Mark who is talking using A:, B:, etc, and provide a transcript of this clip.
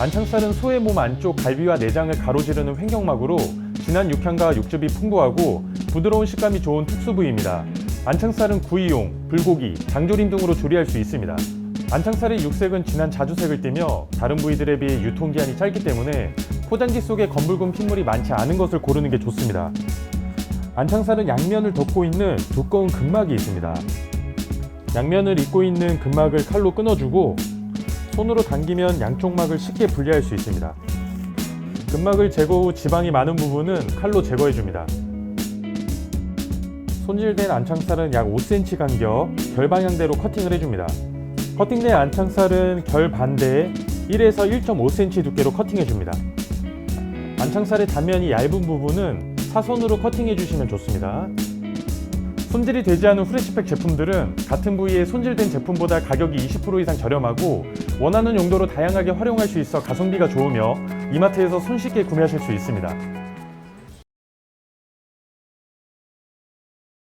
A: 안창살은 소의 몸 안쪽 갈비와 내장을 가로지르는 횡격막으로 진한 육향과 육즙이 풍부하고 부드러운 식감이 좋은 특수 부위입니다. 안창살은 구이용, 불고기, 장조림 등으로 조리할 수 있습니다. 안창살의 육색은 진한 자주색을 띠며 다른 부위들에 비해 유통기한이 짧기 때문에 포장지 속에 검붉은 핏물이 많지 않은 것을 고르는 게 좋습니다. 안창살은 양면을 덮고 있는 두꺼운 근막이 있습니다. 양면을 잇고 있는 근막을 칼로 끊어주고 손으로 당기면 양쪽 막을 쉽게 분리할 수 있습니다. 근막을 제거 후 지방이 많은 부분은 칼로 제거해줍니다. 손질된 안창살은 약 5cm 간격 결방향대로 커팅을 해줍니다. 커팅된 안창살은 결 반대에 1에서 1.5cm 두께로 커팅해줍니다. 안창살의 단면이 얇은 부분은 사선으로 커팅해주시면 좋습니다. 손질이 되지 않은 후레시팩 제품들은 같은 부위의 손질된 제품보다 가격이 20% 이상 저렴하고 원하는 용도로 다양하게 활용할 수 있어 가성비가 좋으며 이마트에서 손쉽게 구매하실 수 있습니다.